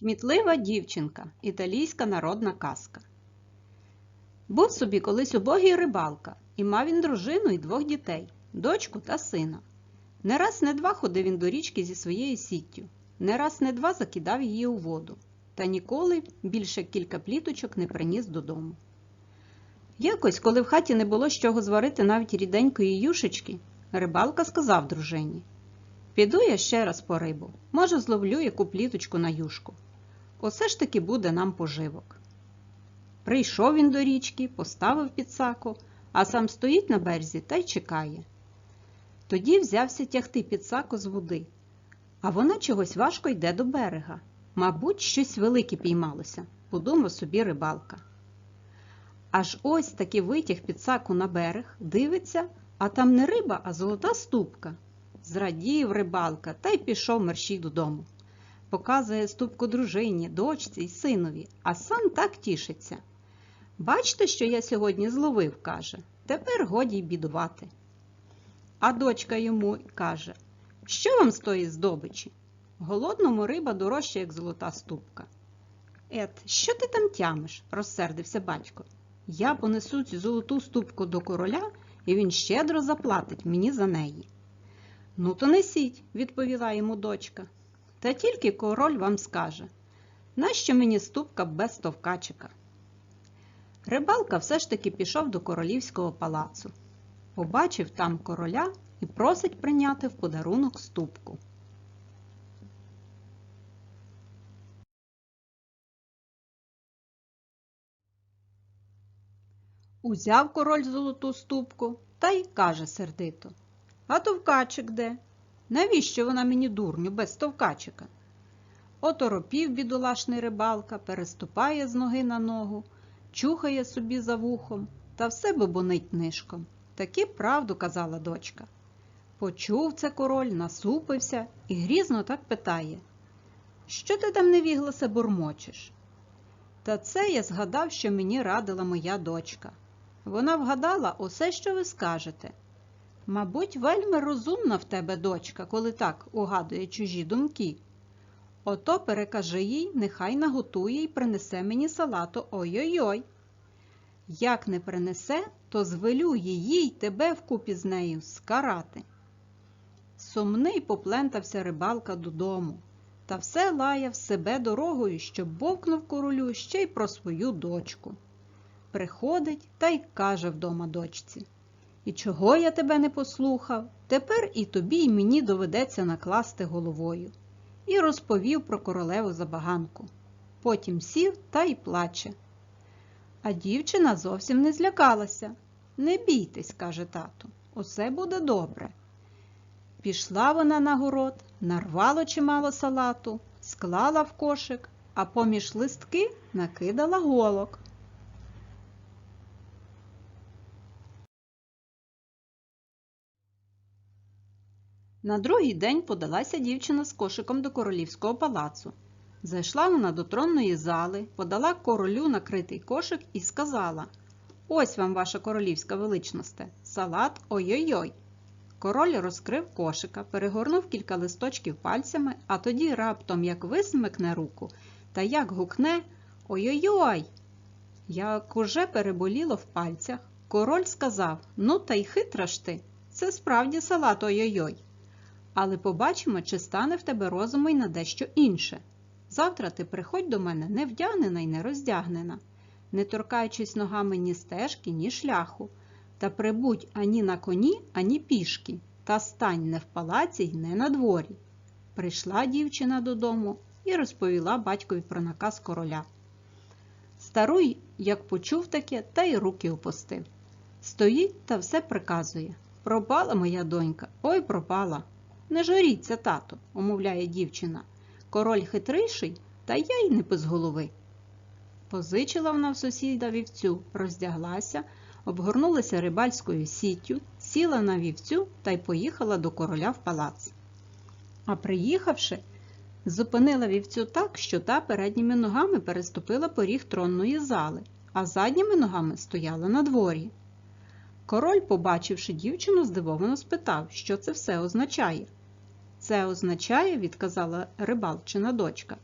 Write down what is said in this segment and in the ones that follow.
Кмітлива дівчинка. Італійська народна казка. Був собі колись убогий рибалка, і мав він дружину і двох дітей дочку та сина. Не раз не два ходив він до річки зі своєю сіттю, не раз не два закидав її у воду, та ніколи більше кілька пліточок не приніс додому. Якось, коли в хаті не було з чого зварити навіть ріденької юшечки, рибалка сказав дружині Піду я ще раз по рибу, може, зловлю яку пліточку на юшку. Осе ж таки буде нам поживок. Прийшов він до річки, поставив підсаку, а сам стоїть на березі та й чекає. Тоді взявся тягти підсаку з води, а вона чогось важко йде до берега. Мабуть, щось велике піймалося, подумав собі рибалка. Аж ось таки витяг підсаку на берег, дивиться, а там не риба, а золота ступка. Зрадів рибалка та й пішов мерщій додому. Показує ступку дружині, дочці й синові, а сам так тішиться. Бачте, що я сьогодні зловив, каже, тепер годі й бідувати. А дочка йому каже, що вам з тої здобичі? Голодному риба дорожча, як золота ступка. Ет, що ти там тямиш? розсердився батько. Я понесу цю золоту ступку до короля, і він щедро заплатить мені за неї. Ну, то несіть, відповіла йому дочка. Та тільки король вам скаже, нащо мені ступка без товкачика? Рибалка все ж таки пішов до королівського палацу. Побачив там короля і просить прийняти в подарунок ступку. Узяв король золоту ступку та й каже сердито А товкачик де? Навіщо вона мені дурню без товкачика? Оторопів бідолашний рибалка, переступає з ноги на ногу, чухає собі за вухом та все бобонить нишком. Таки правду казала дочка. Почув це король, насупився і грізно так питає Що ти там невігласе бурмочеш? Та це я згадав, що мені радила моя дочка. Вона вгадала усе, що ви скажете. Мабуть, вельми розумна в тебе дочка, коли так угадує чужі думки. Ото перекажи їй, нехай наготує і принесе мені салату ой-ой-ой. Як не принесе, то звелю її й тебе вкупі з нею скарати. Сумний поплентався рибалка додому, та все лаяв себе дорогою, щоб бовкнув королю ще й про свою дочку. Приходить та й каже вдома дочці І чого я тебе не послухав? Тепер і тобі, і мені доведеться накласти головою. І розповів про королеву забаганку. Потім сів та й плаче. А дівчина зовсім не злякалася. Не бійтесь, каже тату, усе буде добре. Пішла вона на город, нарвала чимало салату, склала в кошик, а поміж листки накидала голок. На другий день подалася дівчина з кошиком до королівського палацу. Зайшла вона до тронної зали, подала королю накритий кошик і сказала Ось вам, ваша королівська величносте, салат ой-ой-ой. Король розкрив кошика, перегорнув кілька листочків пальцями, а тоді раптом як висмикне руку та як гукне Ой-ой-ой. Як уже переболіло в пальцях, король сказав Ну, та й хитра ж ти, це справді салат ой-ой-ой. Але побачимо, чи стане в тебе розуму й на дещо інше. Завтра ти приходь до мене не вдягнена й не роздягнена, не торкаючись ногами ні стежки, ні шляху, та прибудь ані на коні, ані пішки, та стань не в палаці й не на дворі. Прийшла дівчина додому і розповіла батькові про наказ короля. Старуй, як почув таке, та й руки опустив. Стоїть та все приказує. Пропала моя донька, ой пропала. Не журіться, тато, умовляє дівчина. Король хитріший, та я й не без голови. Позичила вона в сусіда вівцю, роздяглася, обгорнулася рибальською сіттю, сіла на вівцю та й поїхала до короля в палац. А приїхавши, зупинила вівцю так, що та передніми ногами переступила поріг тронної зали, а задніми ногами стояла на дворі. Король, побачивши дівчину, здивовано спитав, що це все означає. Це означає, відказала рибалчина дочка,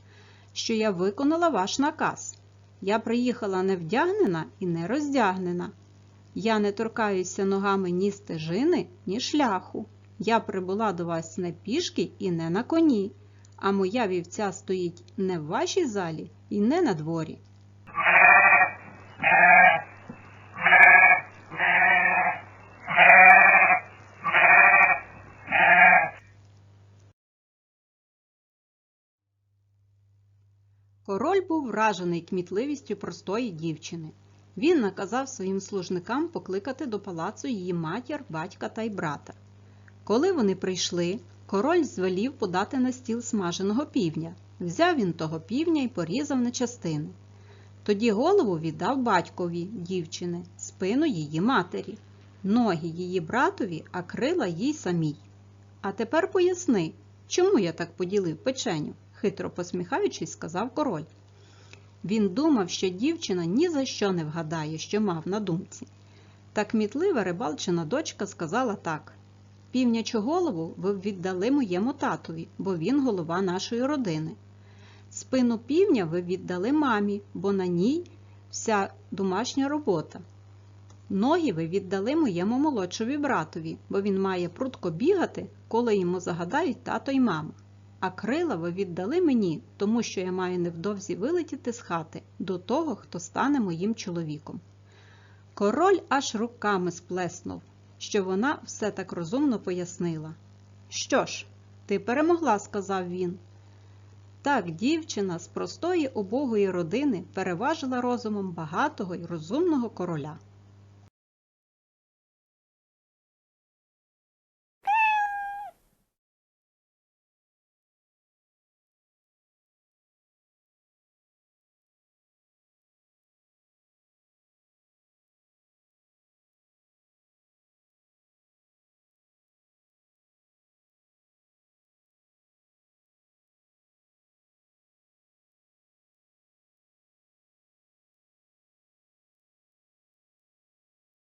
що я виконала ваш наказ. Я приїхала не вдягнена і не роздягнена. Я не торкаюся ногами ні стежини, ні шляху. Я прибула до вас не пішки і не на коні, а моя вівця стоїть не в вашій залі і не на дворі. Король був вражений кмітливістю простої дівчини. Він наказав своїм служникам покликати до палацу її матір, батька та й брата. Коли вони прийшли, король звелів подати на стіл смаженого півня. Взяв він того півня і порізав на частини. Тоді голову віддав батькові дівчини, спину її матері, ноги її братові, а крила їй самій. А тепер поясни, чому я так поділив печеню? Хитро посміхаючись, сказав король. Він думав, що дівчина ні за що не вгадає, що мав на думці. Та кмітлива рибалчина дочка сказала так: півнячу голову ви віддали моєму татові, бо він голова нашої родини. Спину півня ви віддали мамі, бо на ній вся домашня робота. Ноги ви віддали моєму молодшові братові, бо він має прудко бігати, коли йому загадають тато й мама. А крила ви віддали мені, тому що я маю невдовзі вилетіти з хати до того, хто стане моїм чоловіком. Король аж руками сплеснув, що вона все так розумно пояснила. Що ж, ти перемогла, сказав він. Так дівчина з простої убогої родини переважила розумом багатого й розумного короля.